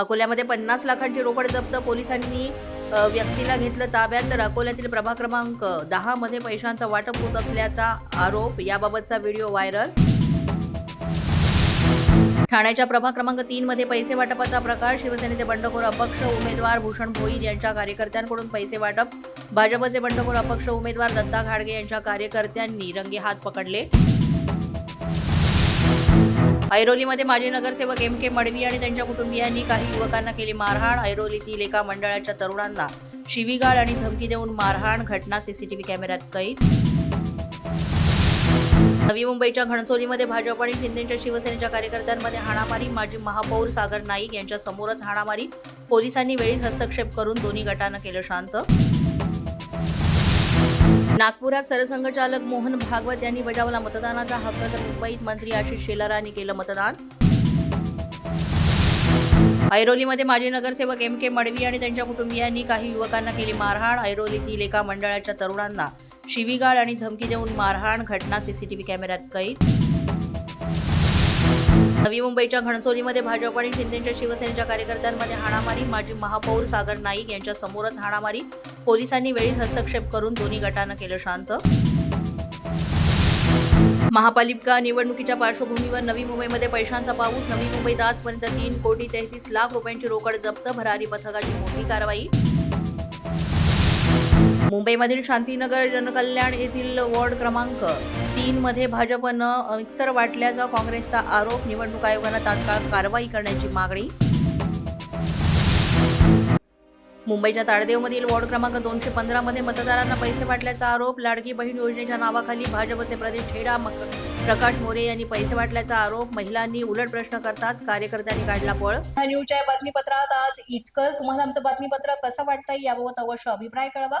अकोल्यामध्ये पन्नास लाखांची रोकड जप्त. पोलिसांनी व्यक्तीला घेतलं ताब्यात. तर अकोल्यातील प्रभाग क्रमांक दहा मध्ये वाटप होत असल्याचा आरोप. याबाबतचा व्हिडिओ व्हायरल. ठाण्याच्या प्रभाग क्रमांक तीन मध्ये पैसे वाटपाचा प्रकार. शिवसेनेचे बंडखोर अपक्ष उमेदवार भूषण भोईर यांच्या कार्यकर्त्यांकडून पैसे वाटप. भाजपचे बंडखोर अपक्ष उमेदवार दत्ता घाडगे यांच्या कार्यकर्त्यांनी रंगेहात पकडले. ऐरोलीमध्ये माजी नगरसेवक एम के मडवी आणि त्यांच्या कुटुंबियांनी काही युवकांना केली मारहाण. ऐरोलीतील एका मंडळाच्या तरुणांना शिवीगाळ आणि धमकी देऊन मारहाण घटना सीसीटीव्ही कॅमेऱ्यात कैद. नवी मुंबईच्या घणसोलीमध्ये भाजप आणि शिंदेच्या शिवसेनेच्या कार्यकर्त्यांमध्ये हाणामारी. माजी महापौर सागर नाईक यांच्या समोरच हाणामारी. पोलिसांनी वेळीच हस्तक्षेप करून दोन्ही गटांना केलं शांत. नागपुरात सरसंघचालक मोहन भागवत यांनी बजावला मतदानाचा हक्क तर मुंबईत मंत्री आशिष शेलारांनी केलं मतदान. ऐरोलीमध्ये माजी नगरसेवक एम के मडवी आणि त्यांच्या कुटुंबियांनी काही युवकांना केली मारहाण. ऐरोलीतील एका मंडळाच्या तरुणांना शिवीगाळ आणि धमकी देऊन मारहाण घटना सीसीटीव्ही कॅमेऱ्यात कैद नवी मुंबईच्या घणसोलीमध्ये भाजप आणि शिंदेच्या शिवसेनेच्या कार्यकर्त्यांमध्ये हाणामारी. माजी महापौर सागर नाईक यांच्या समोरच हाणामारी. पोलिसांनी वेळीच हस्तक्षेप करून दोन्ही गटानं केलं शांत. महापालिका निवडणुकीच्या पार्श्वभूमीवर नवी मुंबईमध्ये पैशांचा पाऊस. नवी मुंबईत आजपर्यंत तीन कोटी तेहतीस लाख रुपयांची रोकड जप्त. भरारी पथकाची मोठी कारवाई. मुंबईमधील शांतीनगर जनकल्याण येथील वॉर्ड क्रमांक तीन मध्ये भाजपनं मिक्सर वाटल्याचा काँग्रेसचा आरोप. निवडणूक आयोगानं तात्काळ कारवाई करण्याची मागणी. मुंबईच्या ताळदेवमधील वॉर्ड क्रमांक दोनशे पंधरा मध्ये मतदारांना पैसे वाटल्याचा आरोप. लाडकी बहीण योजनेच्या नावाखाली भाजपचे प्रदेश छेडा प्रकाश मोरे यांनी पैसे वाटल्याचा आरोप. महिलांनी उलट प्रश्न करताच कार्यकर्त्यांनी काढला पळ. न्यूजच्या बातमीपत्रात आज इतकंच. तुम्हाला आमचं बातमीपत्र कसं वाटतं याबाबत अवश्य अभिप्राय कळवा.